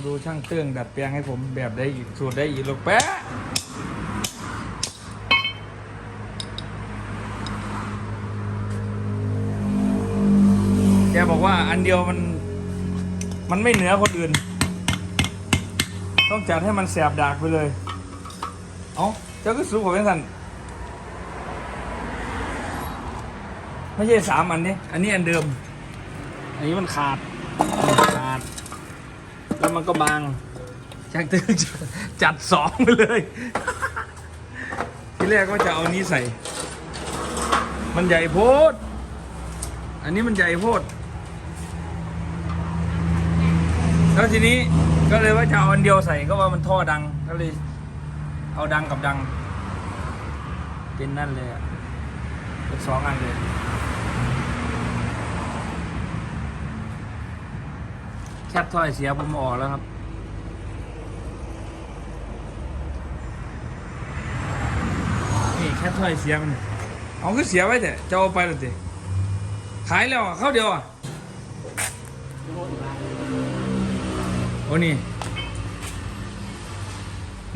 มาดูช่างเตื้องดัดแปลงให้ผมแบบได้อีกสูตรได้อีกลูกแป๊ะแกบอกว่าอันเดียวมัน มันไม่เหนือคนอื่น ต้องจัดให้มันแสบดากไปเลย เอ้าเจ้าก็สู้ผมเป็นสันไม่ใช่สามอันนี้ อันนี้อันเดิม อันนี้มันขาด มันก็บางช่างตึงจัดสองไปเลย ทีแรกก็จะเอานี้ใส่ มันใหญ่โพด อันนี้มันใหญ่โพด แล้วทีนี้ก็เลยว่าจะเอาอันเดียวใส่ก็ว่ามันท่อดัง ก็เลย เอาดังกับดัง เป็นนั่นเลยอะเป็นสองอันเลย แคบถ้อยเสียผมออกแล้วครับ นี่แคบถ้อยเสียมันเอาก็เสียไว้แต่จะเอาไปหรือสิขายแล้วเข้าเดียวอะโอ้นี่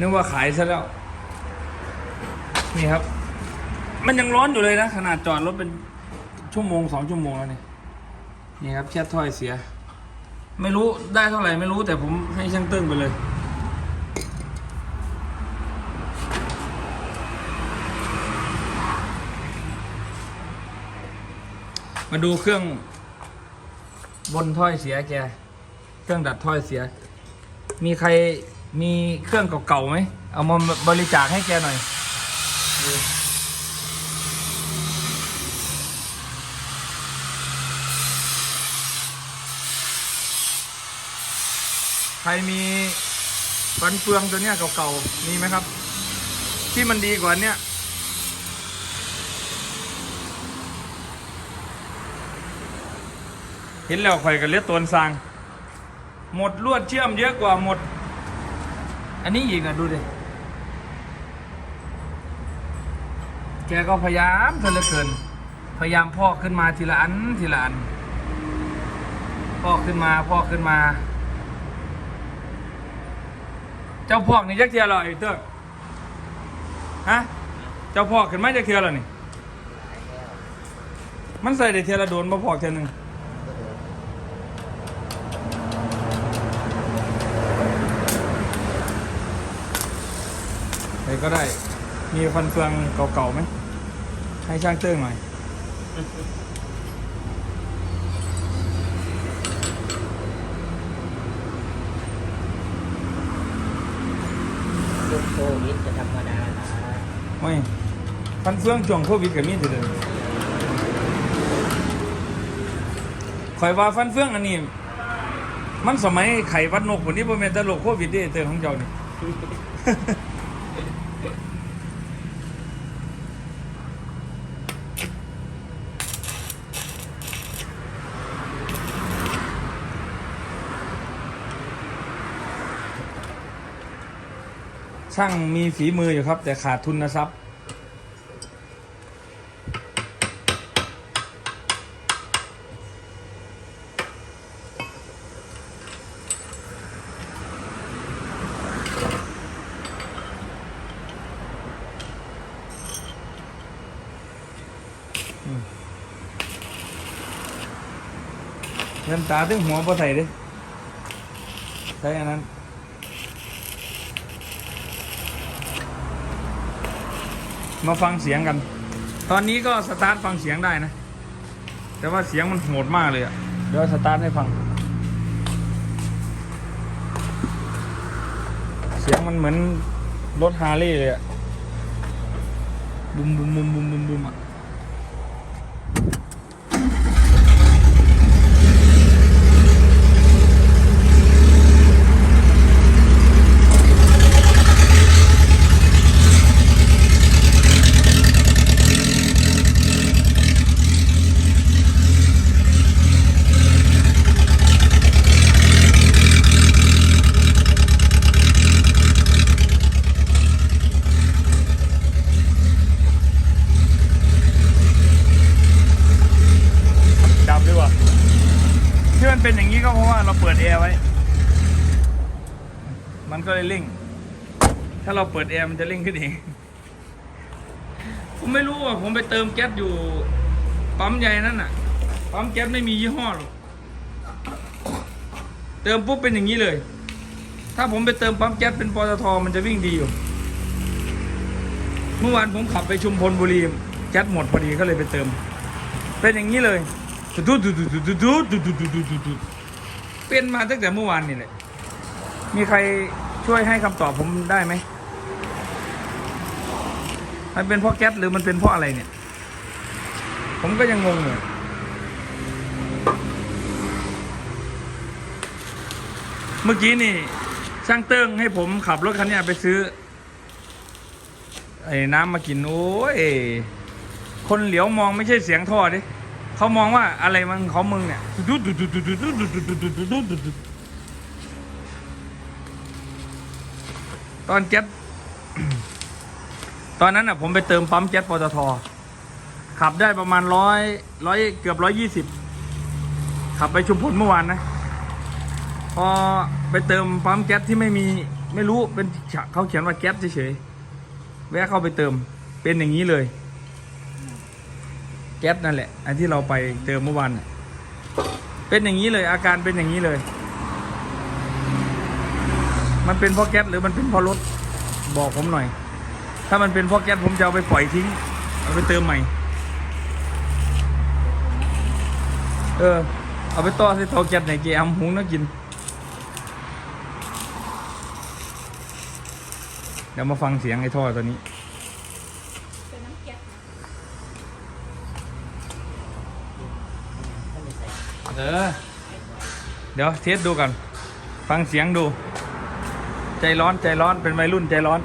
นึกว่าขายซะแล้ว นี่ครับ มันยังร้อนอยู่เลยนะ ขนาดจอดรถเป็นชั่วโมงสองชั่วโมงแล้วนี่นี่ครับแคบถ้อยเสีย ไม่รู้ได้เท่าไหร่ไม่รู้แต่ผมให้ช่างตึ้งไปเลย มาดูเครื่องบนถ้อยเสียแก เครื่องดัดถ้อยเสีย มีใครมีเครื่องเก่าๆไหม เอามาบริจาคให้แกหน่อย ใครมีฟันเฟืองตัวเนี้ยเก่าๆมีไหมครับ ที่มันดีกว่าเนี้ยเห็นแล้วข่อยกับเลือดตัวสร้าง หมดลวดเชื่อมเยอะกว่าหมด อันนี้อีกอะดูดิแกก็พยายามเธอเหลือเกิน พยายามพอกขึ้นมาทีละอันทีละอันพอกขึ้นมาพอกขึ้นมา เจ้าพอกนี่จักเทียเหรอไอ้เต้อฮะ เจ้าพอกขึ้นมาจักเทียเหรอนี่ มันใส่ได้เทียละโดนมาพอกเทียหนึงใครก็ได้ มีฟันเฟืองเก่าๆไหม ให้ช่างเตื้องหน่อย ยุคโค วิดจะธรรมดานะไม่ฟันเฟืองช่วงโควิดกับมีดเดิมข่อยว่าฟันเฟืองอันนี้ มันสมัยไข่วัดนกคนนี้บ่แม่นตลกโควิดเด้เตอของเจ้านี่ ช่างมีฝีมืออยู่ครับ แต่ขาดทุนทรัพย์เงินตาถึงหัวพอใส่เด้ใส่อันนั้น มาฟังเสียงกัน ตอนนี้ก็สตาร์ทฟังเสียงได้นะ แต่ว่าเสียงมันโหดมากเลยอะเดี๋ยวสตาร์ทให้ฟัง เสียงมันเหมือนรถฮาร์เลย์เลยอะบุมบุมบุมบุมบุมบุมอะ เป็นอย่างนี้ก็เพราะว่าเราเปิดแอร์ไว้ มันก็เลยเร่ง ถ้าเราเปิดแอร์มันจะเร่งขึ้นเอง ผมไม่รู้อะผมไปเติมแก๊สอยู่ปั๊มใหญ่นั่นน่ะ ปั๊มแก๊สไม่มียี่ห้อหรอก เติมปุ๊บเป็นอย่างนี้เลย ถ้าผมไปเติมปั๊มแก๊สเป็นปตทมันจะวิ่งดีอยู่ เมื่อวานผมขับไปชุมพลบุรีแก๊สหมดพอดีก็เลยไปเติม เป็นอย่างนี้เลย ดูดูดูดูดูดูดูดูดูดูดูดูเป็นมาตั้งแต่เมื่อวานนี่แหละ มีใครช่วยให้คำตอบผมได้ไหม มันเป็นเพราะแก๊สหรือมันเป็นเพราะอะไรเนี่ย ผมก็ยังงงอยู่เมื่อกี้นี่ช่างเติ้งให้ผมขับรถคันนี้ไปซื้อ ไอ้น้ำมากิน โอ้ย คนเหลียวมองไม่ใช่เสียงท่อดิ เขามองว่าอะไรมันของมึงเนี่ยตอนเจ็ดตอนนั้นอะ ผมไปเติมปั๊มเจ็ดปตทขับได้ประมาณร้อยร้อยเกือบร้อยยี่สิบขับไปชุมพลเมื่อวานนะ พอไปเติมปั๊มแก๊สที่ไม่มีไม่รู้เป็นเขาเขียนว่าแก๊สเฉยๆแวะเข้าไปเติมเป็นอย่างนี้เลย แก๊สนั่นแหละ อันที่เราไปเติมเมื่อวานเป็นอย่างนี้เลยอาการเป็นอย่างนี้เลย มันเป็นเพราะแก๊สหรือมันเป็นเพราะรถบอกผมหน่อย ถ้ามันเป็นเพราะแก๊สผมจะเอาไปปล่อยทิ้ง เอาไปเติมใหม่ เออ เอาไปต่อใส่เตาแก๊สในเกมหุงน่ากิน เดี๋ยวมาฟังเสียงไอ้ท่อตัวนี้เป็นน้ำแก๊สนะ ท่านไม่ใส่ เออ เดี๋ยวเทสดูกันฟังเสียงดู ใจร้อนใจร้อนเป็นวัยรุ่นใจร้อน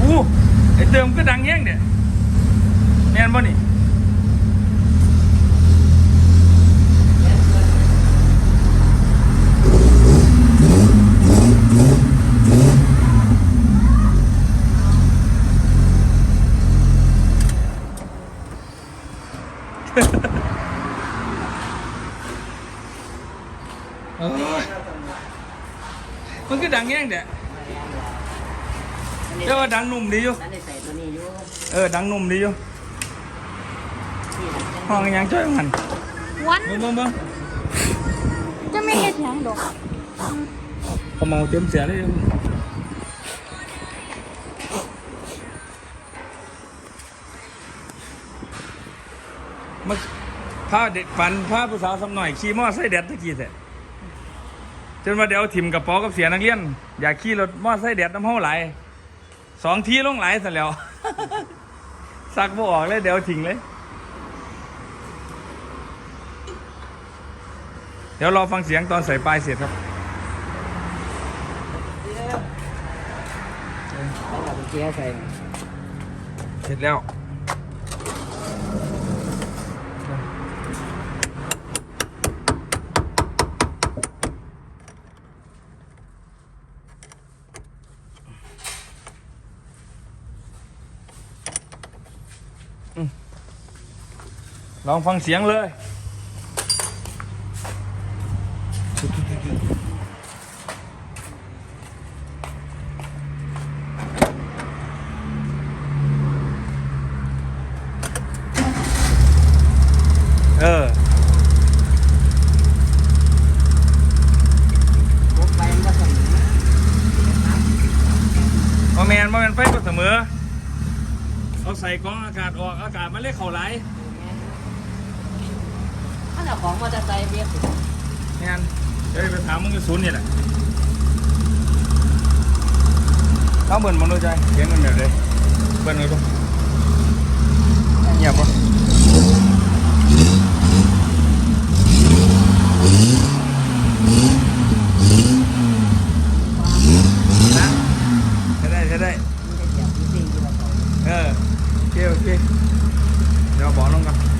อู้ไอเติมก็ดังแย่งเนี่ยแน่นบ่นี่ เออมันก็ดังแย่งเนี่ยแต่ว่าดังนุ่มดีอยู่ท่านได้ใส่ตัวนี้อยู่เออ ดังนุ่มดีอยู่ ที่หลังจากห้องยังจ้อยมันวันเบิ่งเบิ่งเบิ่งจะไม่เห็ดหยังดอก เขาเมาเต็มเสียเลย มาพาเด็กฝันพาผู้สาวสำหน่อยขี่มอไซค์แดดตะกี้แท้จนมาเดี๋ยวถิ่มกระเป๋ากับเสียนักเรียน อยากขี่รถมอไซค์แดดน้ำเฮาไหลายสองทีลงไหลายซะแล้วสักบ่ออกเลยเดี๋ยวทิ้งเลย เดี๋ยวรอฟังเสียงตอนใส่ปลายเสร็จครับแล้วเราไปเจียใส่เสร็จแล้ว ลองฟังเสียงเลย เออพกไปมันก็ใส่มาแมนมาแมนไฟก็เสมอ เอาใส่กรองอากาศออกอากาศมันเล็กเข่าไหล เจ้าของมอเตอร์ไซค์เบียดแมนเดี๋ยวไปถามมึงอยู่ศูนย์นี่แหละเอาเบิ่นมันดูใจเสียงมันแบบเลยเบิ่นเลยปะเงียบปะนะใช้ได้ใช้ได้เออโอเคโอเคเดี๋ยวเอาบอกลงกัน